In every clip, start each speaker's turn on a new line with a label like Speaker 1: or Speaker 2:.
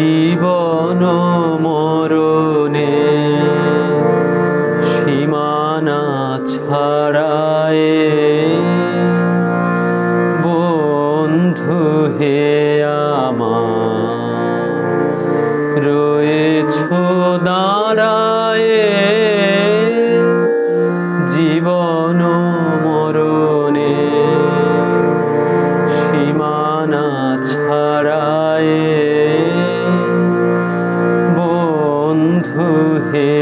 Speaker 1: জীবন মরণে সীমানা ছাড়ায় বন্ধু হে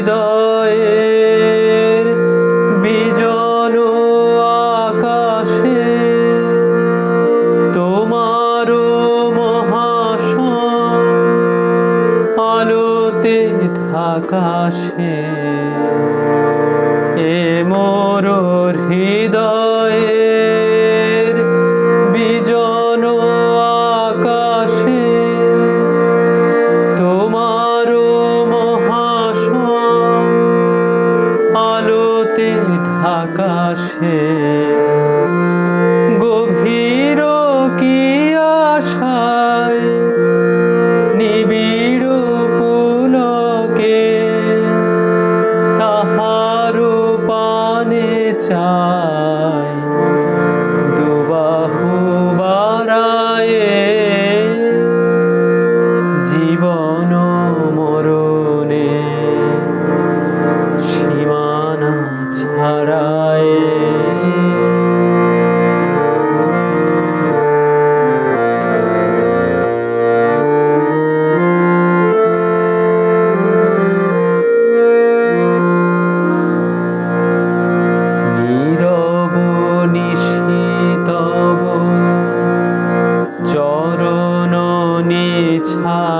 Speaker 1: হৃদয়ের বিজন আকাশে তোমার মহাশ আলোতে ঢাকাশে। এ মোর হৃদয়ের ঢাকাশে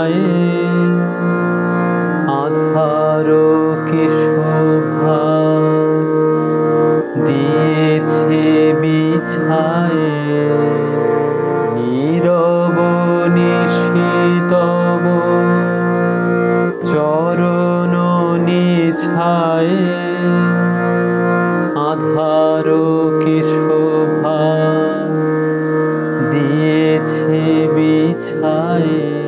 Speaker 1: নিছায় আধার কি শোভা? দিয়েছে বিছায় নীরব নিশিতব। চরণ নিছায় আধার কি শোভা? দিয়েছে বিছায়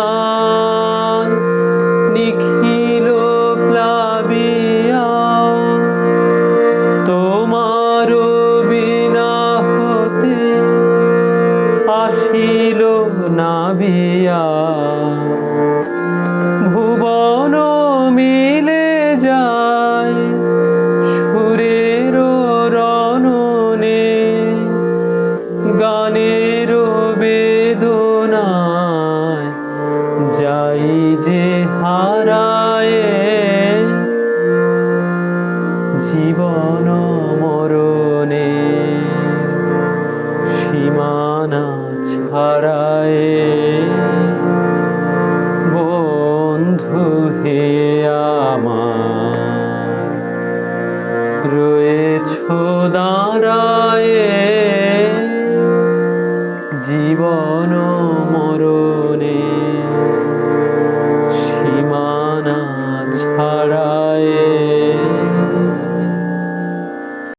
Speaker 1: নাচ হারায়। বন্ধু হে আমার রয়েছ দাঁড়ায়। জীবন